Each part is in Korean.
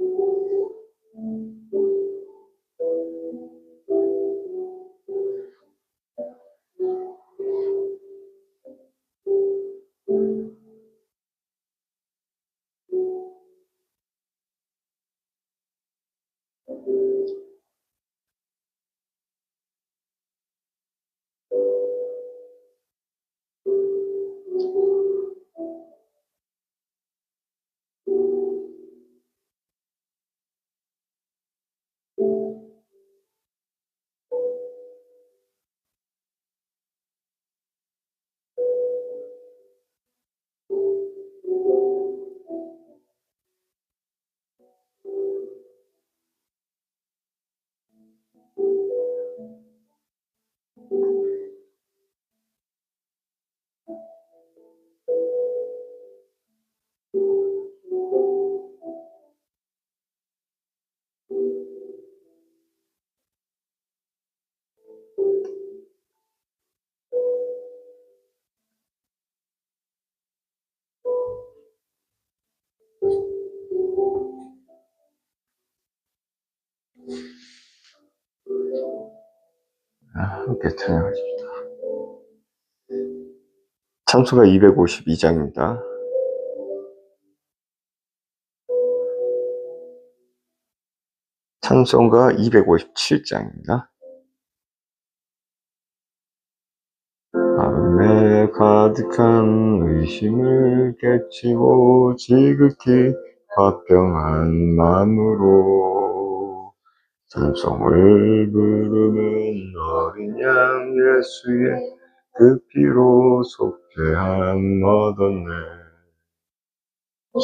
Thank you. 함께 찬양하십시다. 참수가 252장입니다. 찬송가 257장입니다. 마음에 가득한 의심을 깨치고 지극히 화평한 마음으로 찬송을 부르는 어린 양 예수의 그 피로 속죄함 얻었네.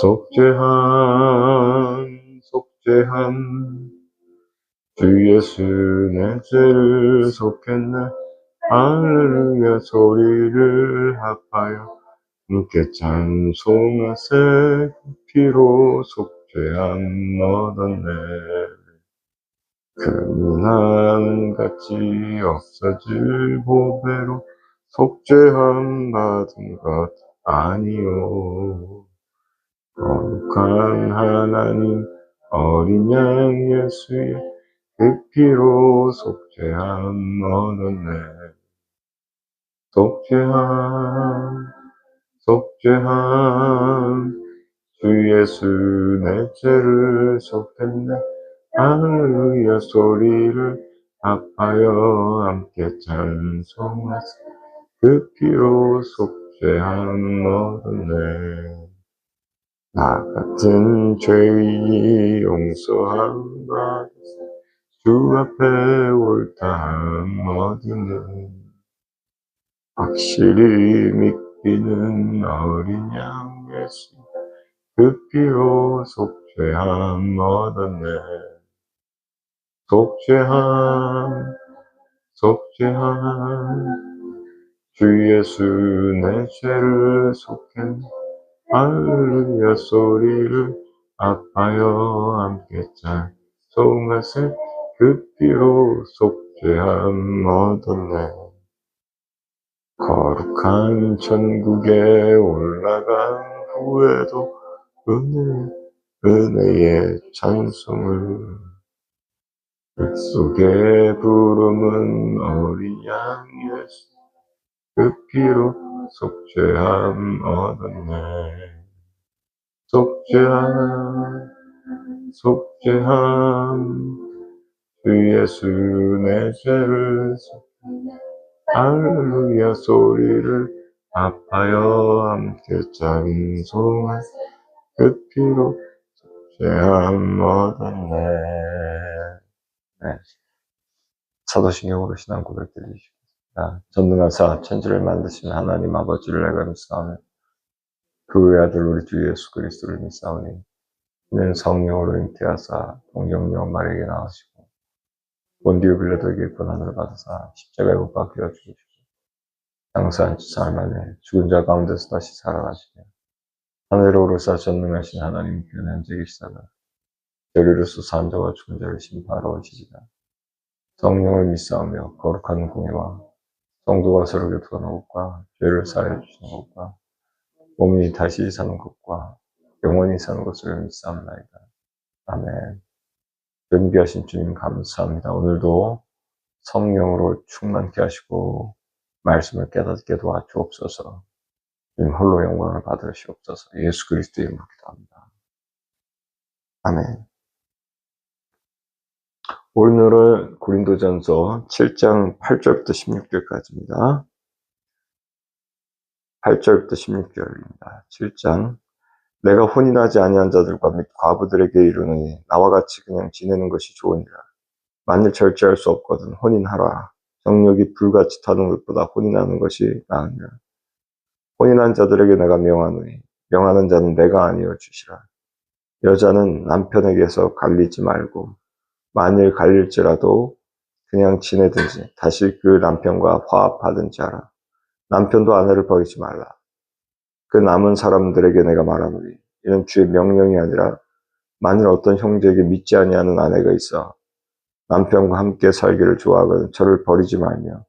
속죄함 속죄함. 주 예수 내 죄를 속했네. 할렐루야 소리를 합하여 함께 찬송하세. 그 피로 속죄함 얻었네 금난같이 없어질 보배로 속죄함 받은 것 아니요 거룩한 하나님 어린 양 예수의 그 피로 속죄함 얻었네. 속죄함 속죄함. 주 예수 내 죄를 속했네 할렐루야 소리를 합하여 함께 찬송하세 그 피로 속죄함 얻었네 나 같은 죄인이 용서함 받았어 주 앞에 옳다함 얻으네 확실히 믿기는 어린 양 예수 그 피로 속죄함 얻었네 속죄함 속죄함. 주 예수 내 죄를 속했네 할렐루야 소리를 합하여 함께 찬송하세 그 피로 속죄함 얻었네. 거룩한 천국에 올라간 후에도 은혜, 은혜의 찬송을 흙속에 부름은 어린 양 예수 그 피로 속죄함 얻었네 속죄함 속죄함 주 예수 내 죄를 할렐루야 소리를 합하여 함께 찬송하세 그 피로 속죄함 얻었네 네. 사도신경으로 신앙 고백 드리십니다. 전능하사 천지를 만드신 하나님 아버지를 내가 믿사오며 그 외 아들 우리 주 예수 그리스도를 믿사오니 이는 성령으로 잉태하사 동정녀 마리에게 나오시고 본디오 빌라도에게 고난을 받으사 십자가에 못 박혀 죽으시고 장사한 지 사흘 만에 죽은 자 가운데서 다시 살아나시며 하늘에 오르사 전능하신 하나님 그 현재 계시다가 저리로서 산 자와 죽은 자를 심판하러 오시리라. 성령을 믿사오며 거룩한 공예와 성도가 서로 교통하는 것과 죄를 사해 주시는 것과 몸이 다시 사는 것과 영원히 사는 것을 믿사옵나이다. 아멘. 연기하신 주님 감사합니다. 오늘도 성령으로 충만케 하시고 말씀을 깨닫게 도와주옵소서. 주님 홀로 영광을 받으시옵소서. 예수 그리스도의 이름으로 기도합니다. 아멘. 오늘은 고린도전서 7장 8절부터 16절까지입니다. 8절부터 16절입니다. 7장 내가 혼인하지 아니한 자들과 및 과부들에게 이르노니 나와 같이 그냥 지내는 것이 좋으니라. 만일 절제할 수 없거든 혼인하라. 정력이 불같이 타는 것보다 혼인하는 것이 나으니라. 혼인한 자들에게 내가 명하노니 명하는 자는 내가 아니여 주시라. 여자는 남편에게서 갈리지 말고 만일 갈릴지라도 그냥 지내든지 다시 그 남편과 화합하든지 하라. 남편도 아내를 버리지 말라. 그 남은 사람들에게 내가 말하노니 이는 주의 명령이 아니라 만일 어떤 형제에게 믿지 아니하는 아내가 있어 남편과 함께 살기를 좋아하거든 저를 버리지 말며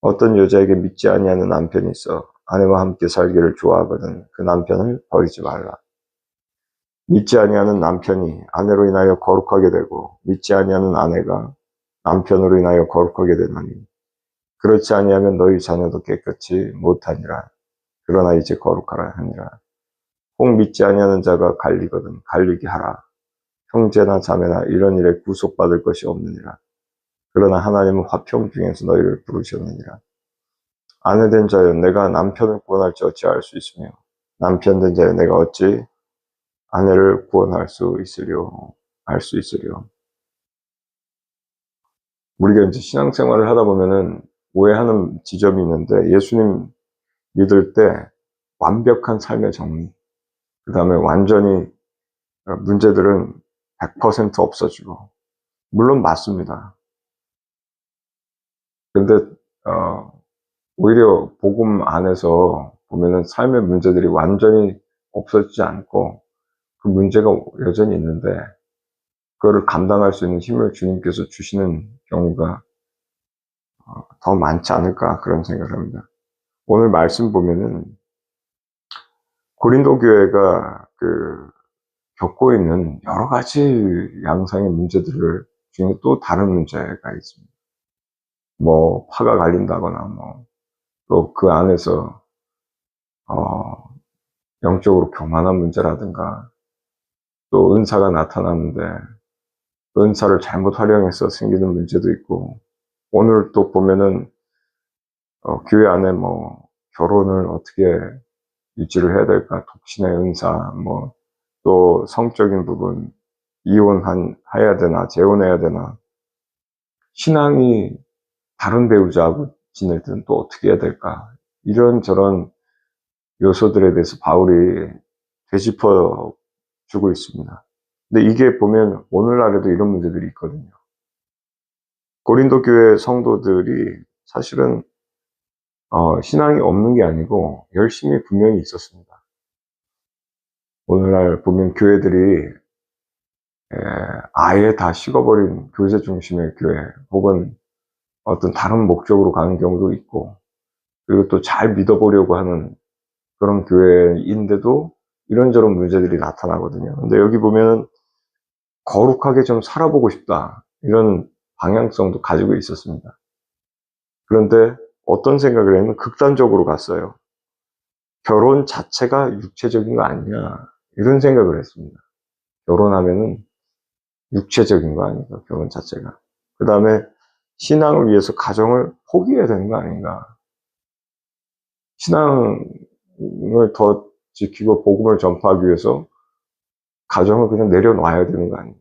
어떤 여자에게 믿지 아니하는 남편이 있어 아내와 함께 살기를 좋아하거든 그 남편을 버리지 말라. 믿지 아니하는 남편이 아내로 인하여 거룩하게 되고 믿지 아니하는 아내가 남편으로 인하여 거룩하게 되나니 그렇지 아니하면 너희 자녀도 깨끗이 못하니라. 그러나 이제 거룩하라 하니라. 혹 믿지 아니하는 자가 갈리거든 갈리게 하라. 형제나 자매나 이런 일에 구속받을 것이 없느니라. 그러나 하나님은 화평 중에서 너희를 부르셨느니라. 아내 된 자여 내가 남편을 구원할지 어찌할 수 있으며 남편 된 자여 내가 어찌 아내를 구원할 수 있으려 알 수 있으려 우리가 이제 신앙생활을 하다 보면은 오해하는 지점이 있는데 예수님 믿을 때 완벽한 삶의 정리 그 다음에 완전히 문제들은 100% 없어지고 물론 맞습니다. 근데 어, 오히려 복음 안에서 보면은 삶의 문제들이 완전히 없어지지 않고 그 문제가 여전히 있는데 그거를 감당할 수 있는 힘을 주님께서 주시는 경우가 어, 더 많지 않을까 그런 생각을 합니다. 오늘 말씀 보면은 고린도 교회가 그 겪고 있는 여러 가지 양상의 문제들을 중에 또 다른 문제가 있습니다. 뭐 파가 갈린다거나 뭐 또 그 안에서 어 영적으로 교만한 문제라든가 또 은사가 나타나는데 은사를 잘못 활용해서 생기는 문제도 있고 오늘 또 보면은 어, 교회 안에 뭐 결혼을 어떻게 유지를 해야 될까? 독신의 은사 뭐 또 성적인 부분 이혼한 해야 되나 재혼해야 되나? 신앙이 다른 배우자하고 지낼 때는 또 어떻게 해야 될까? 이런 저런 요소들에 대해서 바울이 되짚어 주고 있습니다. 근데 이게 보면 오늘날에도 이런 문제들이 있거든요. 고린도 교회 성도들이 사실은 어, 신앙이 없는 게 아니고 열심히 분명히 있었습니다. 오늘날 보면 교회들이 에, 아예 다 식어버린 교제 중심의 교회 혹은 어떤 다른 목적으로 가는 경우도 있고 그리고 또 잘 믿어보려고 하는 그런 교회인데도 이런저런 문제들이 나타나거든요. 근데 여기 보면 거룩하게 좀 살아보고 싶다. 이런 방향성도 가지고 있었습니다. 그런데 어떤 생각을 했냐면 극단적으로 갔어요. 결혼 자체가 육체적인 거 아니냐. 이런 생각을 했습니다. 결혼하면은 육체적인 거 아닌가, 결혼 자체가. 그 다음에 신앙을 위해서 가정을 포기해야 되는 거 아닌가. 신앙을 더 지키고 복음을 전파하기 위해서 가정을 그냥 내려놔야 되는 거 아닙니까?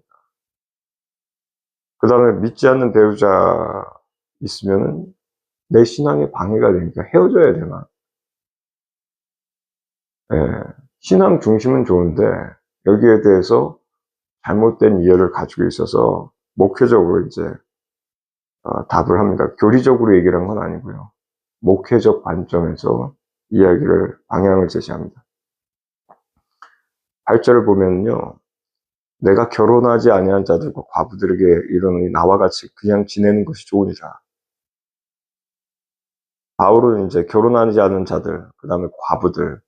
그 다음에 믿지 않는 배우자 있으면은 내 신앙에 방해가 되니까 헤어져야 되나? 예, 신앙 중심은 좋은데 여기에 대해서 잘못된 이해를 가지고 있어서 목회적으로 이제 어, 답을 합니다. 교리적으로 얘기를 한 건 아니고요. 목회적 관점에서 이야기를 방향을 제시합니다. 8절을 보면요. 내가 결혼하지 아니한 자들과 과부들에게 이르노니 나와 같이 그냥 지내는 것이 좋으니라. 바울은 이제 결혼하지 않은 자들, 그 다음에 과부들,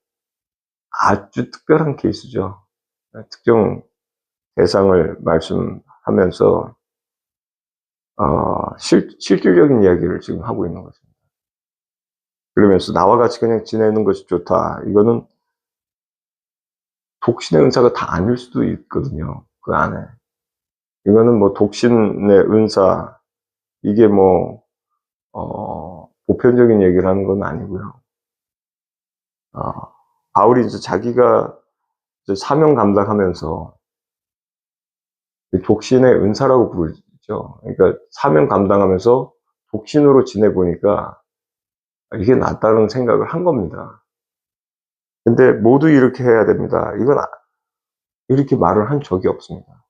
아주 특별한 케이스죠. 특정 대상을 말씀하면서 어, 실, 실질적인 이야기를 지금 하고 있는 것입니다. 그러면서 나와 같이 그냥 지내는 것이 좋다. 이거는 독신의 은사가 다 아닐 수도 있거든요. 그 안에. 이거는 뭐 독신의 은사, 이게 뭐, 어, 보편적인 얘기를 하는 건 아니고요. 어, 바울이 이제 자기가 이제 사명 감당하면서 독신의 은사라고 부르죠. 그러니까 사명 감당하면서 독신으로 지내보니까 이게 낫다는 생각을 한 겁니다. 근데 모두 이렇게 해야 됩니다. 이건 아, 이렇게 말을 한 적이 없습니다.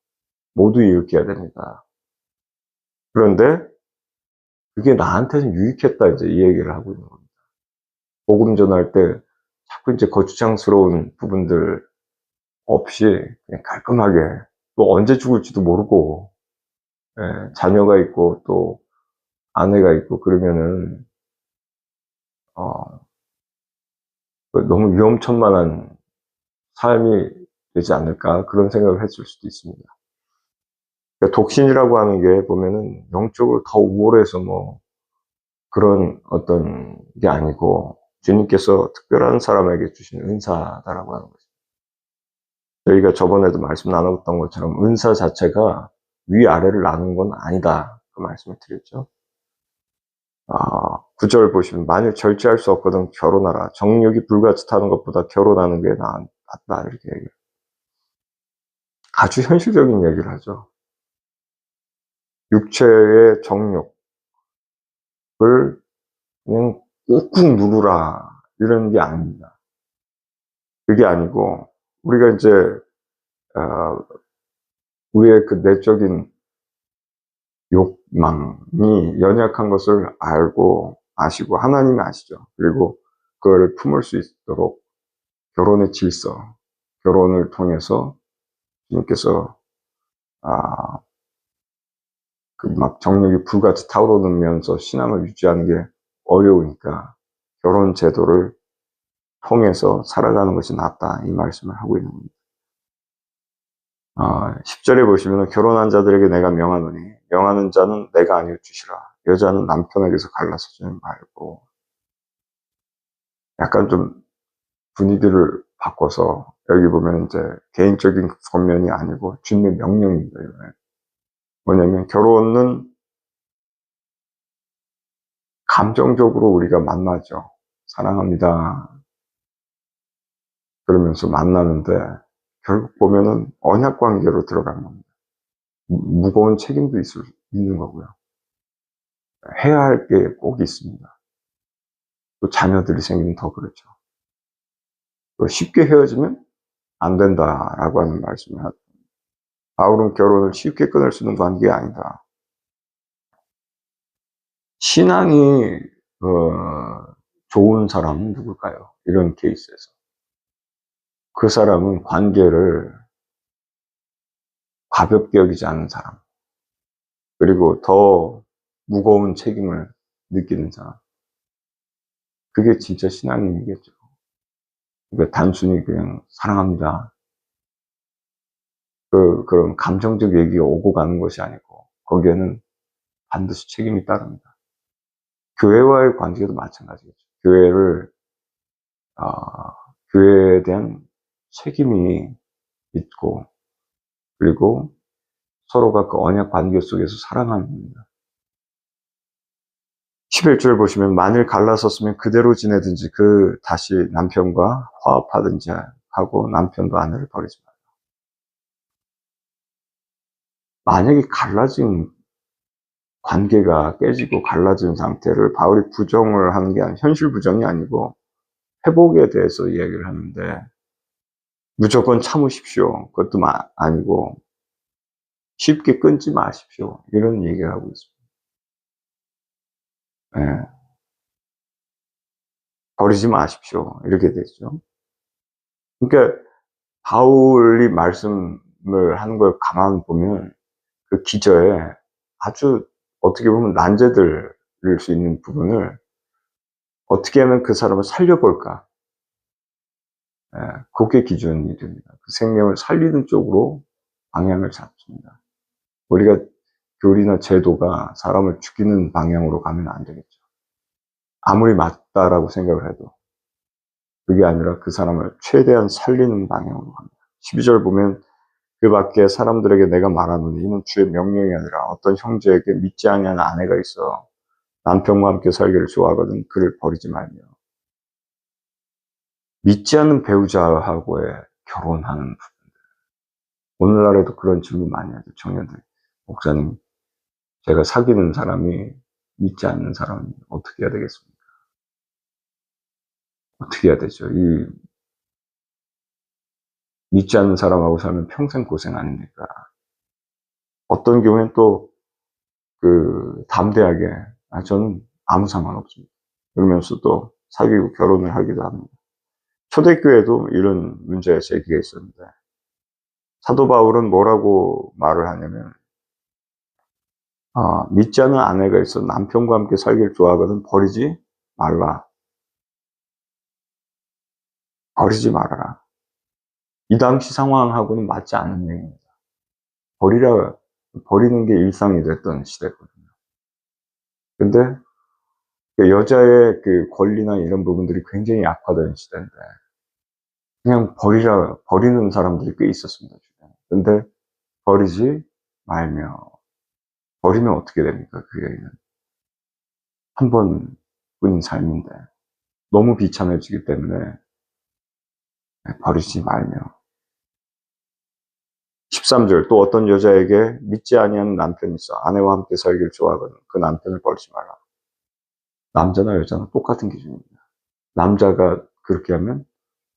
모두 이렇게 해야 됩니다. 그런데 그게 나한테는 유익했다 이제 이 얘기를 하고 있는 겁니다. 복음 전할 때 자꾸 이제 거추장스러운 부분들 없이 그냥 깔끔하게 또 언제 죽을지도 모르고 예, 자녀가 있고 또 아내가 있고 그러면은 어, 그 너무 위험천만한 삶이 되지 않을까 그런 생각을 했을 수도 있습니다. 그러니까 독신이라고 하는 게 보면은 영적으로 더 우월해서 뭐 그런 어떤 게 아니고 주님께서 특별한 사람에게 주신 은사다라고 하는 거죠. 저희가 저번에도 말씀 나눴던 것처럼 은사 자체가 위아래를 나누는 건 아니다. 그 말씀을 드렸죠. 아, 9절 보시면 만일 절제할 수 없거든 결혼하라. 정력이 불같이 타는 것보다 결혼하는 게 낫다. 이렇게 얘기해요. 아주 현실적인 얘기를 하죠. 육체의 정욕을 그냥 꾹꾹 누르라 이런 게 아닙니다. 그게 아니고 우리가 이제 어, 우리의 그 내적인 욕망이 연약한 것을 알고 아시고 하나님이 아시죠. 그리고 그거를 품을 수 있도록 결혼의 질서, 결혼을 통해서 주님께서 아, 그 막 정력이 불같이 타오르면서 신앙을 유지하는 게 어려우니까 결혼 제도를 통해서 살아가는 것이 낫다 이 말씀을 하고 있는 겁니다. 아, 10절에 보시면 결혼한 자들에게 내가 명하노니 명하는 자는 내가 아니오 주시라 여자는 남편에게서 갈라서지 말고 약간 좀 분위기를 바꿔서 여기 보면 이제 개인적인 권면이 아니고 주님의 명령입니다. 뭐냐면 결혼은 감정적으로 우리가 만나죠. 사랑합니다. 그러면서 만나는데 결국 보면은 언약 관계로 들어가는 겁니다. 무거운 책임도 있을, 있는 거고요. 해야 할 게 꼭 있습니다. 또 자녀들이 생기면 더 그렇죠. 쉽게 헤어지면 안 된다라고 하는 말씀을 하죠. 바울은 결혼을 쉽게 끊을 수 있는 관계가 아니다. 신앙이 어, 좋은 사람은 누굴까요? 이런 케이스에서 그 사람은 관계를 가볍게 여기지 않는 사람 그리고 더 무거운 책임을 느끼는 사람 그게 진짜 신앙인이겠죠. 그러니까 단순히 그냥 사랑합니다. 그, 그런 감정적 얘기가 오고 가는 것이 아니고, 거기에는 반드시 책임이 따릅니다. 교회와의 관계도 마찬가지겠죠. 교회를, 아, 교회에 대한 책임이 있고, 그리고 서로가 그 언약 관계 속에서 사랑하는 겁니다. 11절 보시면 만일 갈라섰으면 그대로 지내든지 그 다시 남편과 화합하든지 하고 남편도 아내를 버리지 말라. 만약에 갈라진 관계가 깨지고 갈라진 상태를 바울이 부정을 하는 게 아니라 현실 부정이 아니고 회복에 대해서 이야기를 하는데 무조건 참으십시오. 그것도 아니고 쉽게 끊지 마십시오. 이런 얘기를 하고 있습니다. 네. 버리지 마십시오. 이렇게 되죠. 그러니까 바울이 말씀을 하는 걸 가만 보면 그 기저에 아주 어떻게 보면 난제들일 수 있는 부분을 어떻게 하면 그 사람을 살려볼까? 예, 그게 기준이 됩니다. 그 생명을 살리는 쪽으로 방향을 잡습니다. 우리가 교리나 제도가 사람을 죽이는 방향으로 가면 안 되겠죠. 아무리 맞다라고 생각을 해도 그게 아니라 그 사람을 최대한 살리는 방향으로 갑니다. 12절 보면 그 밖에 사람들에게 내가 말하노니 이는 주의 명령이 아니라 어떤 형제에게 믿지 아니하는 아내가 있어 남편과 함께 살기를 좋아하거든 그를 버리지 말며 믿지 않는 배우자하고의 결혼하는 부분들 오늘날에도 그런 질문 많이 하죠 청년들 목사님 제가 사귀는 사람이 믿지 않는 사람이 어떻게 해야 되겠습니까? 어떻게 해야 되죠? 이 믿지 않는 사람하고 살면 평생 고생 아닙니까? 어떤 경우엔 또, 그, 담대하게, 아, 저는 아무 상관없습니다. 그러면서 또 사귀고 결혼을 하기도 합니다. 초대교회도 이런 문제 제기가 있었는데, 사도 바울은 뭐라고 말을 하냐면, 아, 믿지 않는 아내가 있어 남편과 함께 살기를 좋아하거든 버리지 말라. 버리지 말아라. 이 당시 상황하고는 맞지 않는 얘기입니다. 버리라, 버리는 게 일상이 됐던 시대거든요. 근데 그 여자의 그 권리나 이런 부분들이 굉장히 약화된 시대인데, 그냥 버리라, 버리는 사람들이 꽤 있었습니다. 근데 버리지 말며, 버리면 어떻게 됩니까? 그 여인은. 한 번뿐인 삶인데, 너무 비참해지기 때문에 버리지 말며, 13절 또 어떤 여자에게 믿지 아니하는 남편이 있어 아내와 함께 살기를 좋아하거든 그 남편을 버리지 말라. 남자나 여자는 똑같은 기준입니다. 남자가 그렇게 하면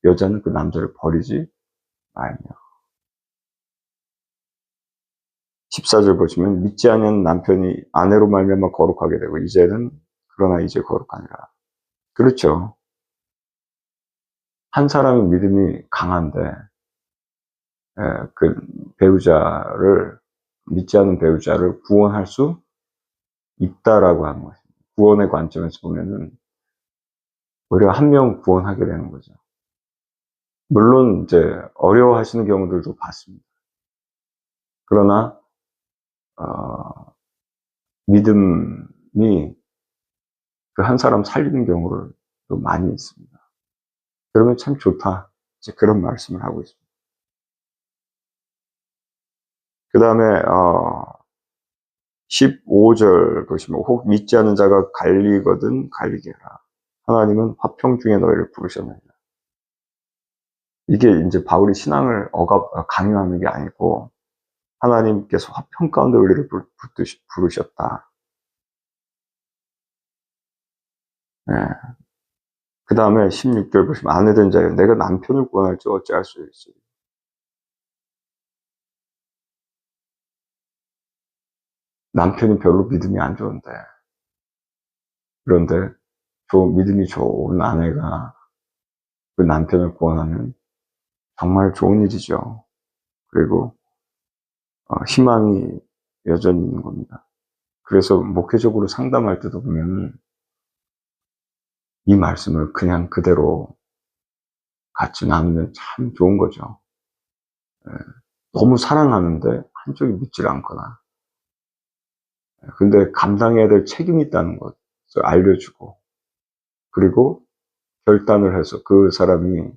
여자는 그 남자를 버리지 말며. 14절 보시면 믿지 아니하는 남편이 아내로 말미암아 거룩하게 되고 이제는 그러나 이제 거룩하니라. 그렇죠. 한 사람의 믿음이 강한데 예, 그 배우자를 믿지 않는 배우자를 구원할 수 있다라고 하는 것입니다. 구원의 관점에서 보면은 오히려 한 명 구원하게 되는 거죠. 물론 이제 어려워하시는 경우들도 봤습니다. 그러나 어, 믿음이 그 한 사람 살리는 경우를 또 많이 있습니다. 그러면 참 좋다. 이제 그런 말씀을 하고 있습니다. 그 다음에 어, 15절 보시면 혹 믿지 않는 자가 갈리거든 갈리게 해라. 하나님은 화평 중에 너희를 부르셨느니라. 이게 이제 바울이 신앙을 억압, 강요하는 게 아니고 하나님께서 화평 가운데 우리를 부르셨다. 네. 그 다음에 16절 보시면 아내 된 자여 내가 남편을 구원할지 어찌할 수 있으리. 남편이 별로 믿음이 안 좋은데 그런데 저 믿음이 좋은 아내가 그 남편을 구원하면 정말 좋은 일이죠. 그리고 어, 희망이 여전히 있는 겁니다. 그래서 목회적으로 상담할 때도 보면 이 말씀을 그냥 그대로 같이 나누면 참 좋은 거죠. 예, 너무 사랑하는데 한쪽이 믿질 않거나 근데 감당해야 될 책임이 있다는 것을 알려주고, 그리고 결단을 해서 그 사람이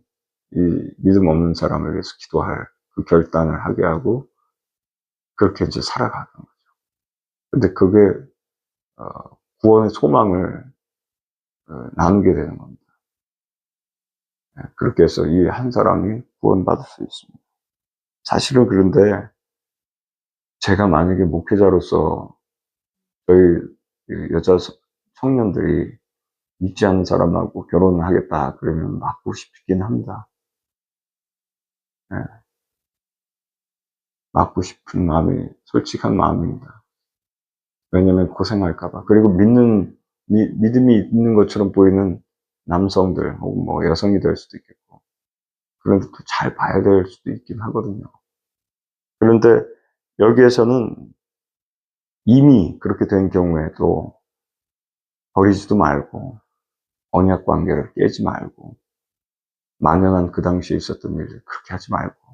이 믿음 없는 사람을 위해서 기도할 그 결단을 하게 하고, 그렇게 이제 살아가는 거죠. 근데 그게, 어, 구원의 소망을 어, 나누게 되는 겁니다. 네, 그렇게 해서 이 한 사람이 구원받을 수 있습니다. 사실은 그런데 제가 만약에 목회자로서 저희 여자 청년들이 믿지 않는 사람하고 결혼을 하겠다 그러면 맞고 싶긴 합니다. 네. 맞고 싶은 마음이 솔직한 마음입니다. 왜냐면 고생할까봐. 그리고 믿는 미, 믿음이 있는 것처럼 보이는 남성들 혹은 뭐 여성이 될 수도 있겠고 그런데 또 잘 봐야 될 수도 있긴 하거든요. 그런데 여기에서는 이미 그렇게 된 경우에도 버리지도 말고 언약 관계를 깨지 말고 만연한 그 당시에 있었던 일을 그렇게 하지 말고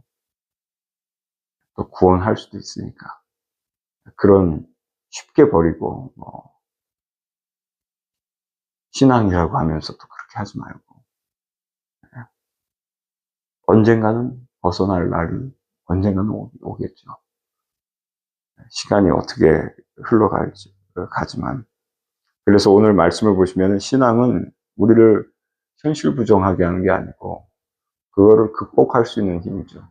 또 구원할 수도 있으니까 그런 쉽게 버리고 뭐 신앙이라고 하면서도 그렇게 하지 말고 예. 언젠가는 벗어날 날이 언젠가는 오- 오겠죠. 시간이 어떻게 흘러갈지 가지만 그래서 오늘 말씀을 보시면 신앙은 우리를 현실 부정하게 하는 게 아니고 그거를 극복할 수 있는 힘이죠.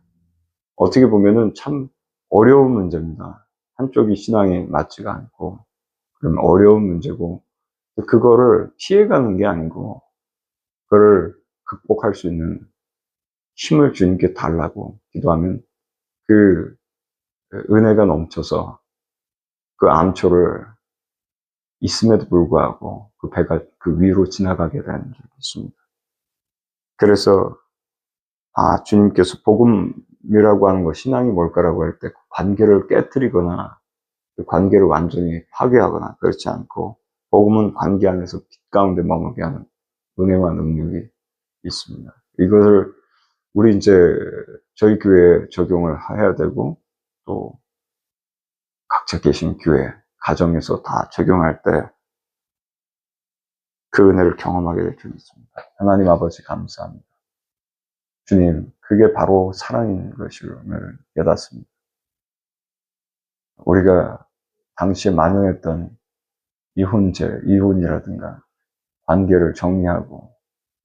어떻게 보면은 참 어려운 문제입니다. 한쪽이 신앙이 맞지가 않고 그럼 어려운 문제고 그거를 피해가는 게 아니고 그거를 극복할 수 있는 힘을 주님께 달라고 기도하면 그 은혜가 넘쳐서 그 암초를 있음에도 불구하고 그 배가 그 위로 지나가게 되는 줄 믿습니다. 그래서 아 주님께서 복음 이라고 하는 거 신앙이 뭘까라고 할 때 관계를 깨뜨리거나 그 관계를 완전히 파괴하거나 그렇지 않고 복음은 관계 안에서 빛 가운데 머물게 하는 은혜와 능력이 있습니다. 이것을 우리 이제 저희 교회에 적용을 해야 되고 또 각자 계신 교회 가정에서 다 적용할 때 그 은혜를 경험하게 될 줄 믿습니다. 하나님 아버지 감사합니다. 주님, 그게 바로 사랑인 것임을 깨닫습니다. 우리가 당시에 만연했던 이혼제, 이혼이라든가 관계를 정리하고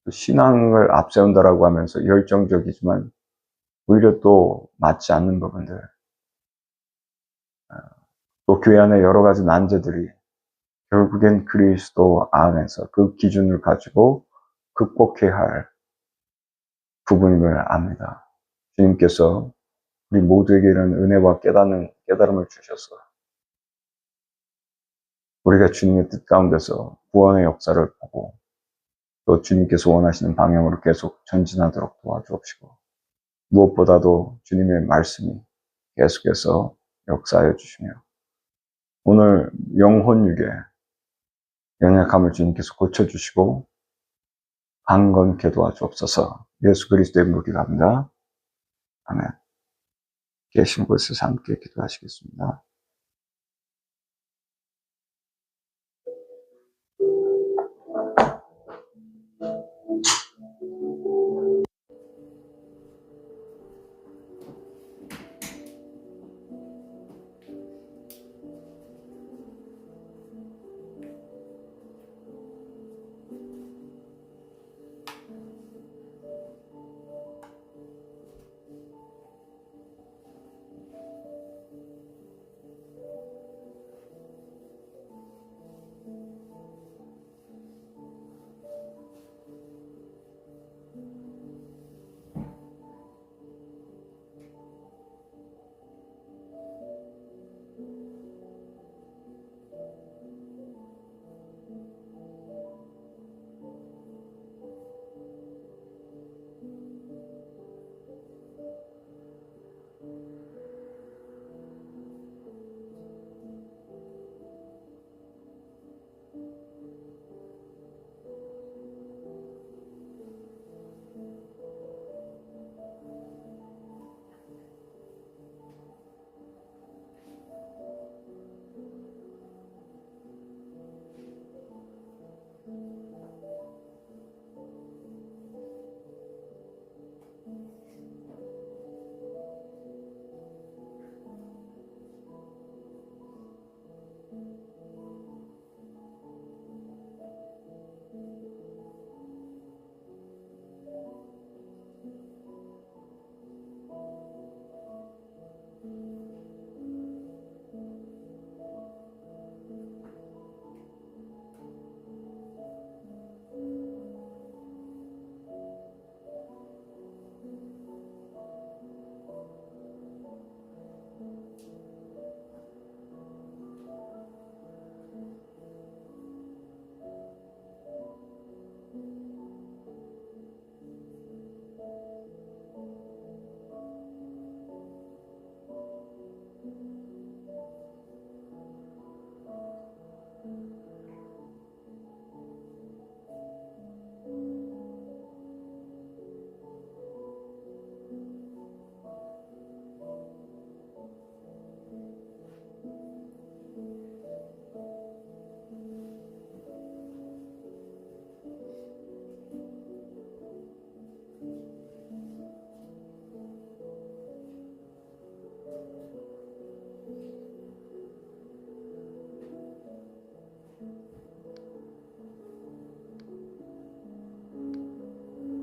또 신앙을 앞세운다라고 하면서 열정적이지만 오히려 또 맞지 않는 부분들 어, 또 교회 안에 여러 가지 난제들이 결국엔 그리스도 안에서 그 기준을 가지고 극복해야 할 부분임을 압니다. 주님께서 우리 모두에게 이런 은혜와 깨닫는 깨달음을 주셔서 우리가 주님의 뜻 가운데서 구원의 역사를 보고 또 주님께서 원하시는 방향으로 계속 전진하도록 도와주옵시고 무엇보다도 주님의 말씀이 계속해서 역사하여 주시며 오늘 영혼육에 연약함을 주님께서 고쳐주시고 강건케 도와주옵소서 예수 그리스도의 무리 갑니다. 아멘. 계신 곳에서 함께 기도하시겠습니다.